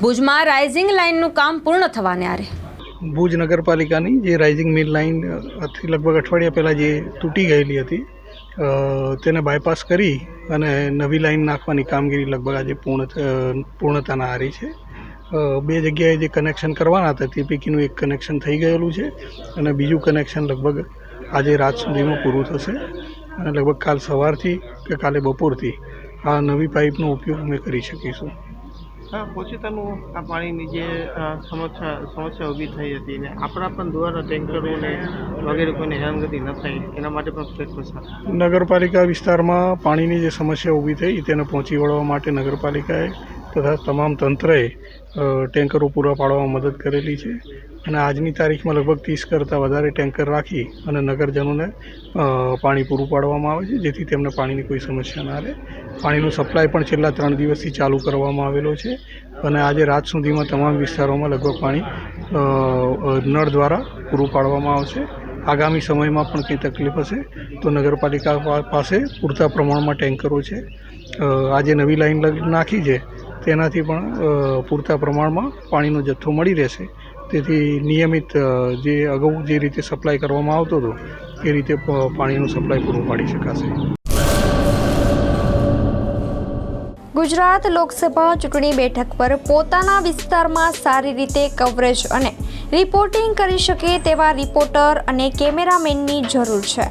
ભુજમાં રાઇઝિંગ લાઇનનું કામ પૂર્ણ થવાને આરે. ભુજ નગરપાલિકાની જે રાઇઝિંગ મિલ લાઇન લગભગ અઠવાડિયા પહેલાં જે તૂટી ગયેલી હતી તેને બાયપાસ કરી અને નવી લાઇન નાખવાની કામગીરી લગભગ આજે પૂર્ણ પૂર્ણતાના આરી છે. બે જગ્યાએ જે કનેક્શન કરવાના હતા તે પૈકીનું એક કનેક્શન થઈ ગયેલું છે અને બીજું કનેક્શન લગભગ આજે રાત સુધીમાં પૂરું થશે. અને લગભગ કાલ સવારથી કે કાલે બપોરથી આ નવી પાઇપનો ઉપયોગ અમે કરી શકીશું. હા પોચીતાનું આ પાણીની જે સમસ્યા સમસ્યા ઊભી થઈ હતી ને આપણા પણ દ્વારા ટેન્કરોને વગેરે કોઈને હેરાનગતિ ન થાય, એના માટે પણ નગરપાલિકા વિસ્તારમાં પાણીની જે સમસ્યા ઊભી થઈ તેને પહોંચી વળવા માટે નગરપાલિકાએ તથા તમામ તંત્રએ ટેન્કરો પૂરા પાડવામાં મદદ કરેલી છે. અને આજની તારીખમાં લગભગ ત્રીસ કરતાં વધારે ટેન્કર રાખી અને નગરજનોને પાણી પૂરું પાડવામાં આવે છે, જેથી તેમને પાણીની કોઈ સમસ્યા ના રહે. પાણીનો સપ્લાય પણ છેલ્લા ત્રણ દિવસથી ચાલુ કરવામાં આવેલો છે. અને આજે રાત સુધીમાં તમામ વિસ્તારોમાં લગભગ પાણી નળ દ્વારા પૂરું પાડવામાં આવશે. આગામી સમયમાં પણ કંઈ તકલીફ હશે તો નગરપાલિકા પાસે પૂરતા પ્રમાણમાં ટેન્કરો છે. આજે નવી લાઈન નાખી છે તેનાથી પણ પૂરતા પ્રમાણમાં પાણીનો જથ્થો મળી રહેશે. તેથી નિયમિત જે અગાઉ જે રીતે સપ્લાય કરવામાં આવતો હતો, એ રીતે પાણીનો સપ્લાય પૂરું પાડી શકાશે. ગુજરાત લોકસભા ચૂંટણી બેઠક પર પોતાના વિસ્તારમાં સારી રીતે કવરેજ અને રિપોર્ટિંગ કરી શકે તેવા રિપોર્ટર અને કેમેરામેનની જરૂર છે.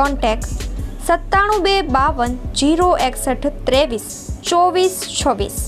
કોન્ટેક્ટ સત્તાણું બે બાવન જીરો એકસઠ ત્રેવીસ ચોવીસ છવ્વીસ.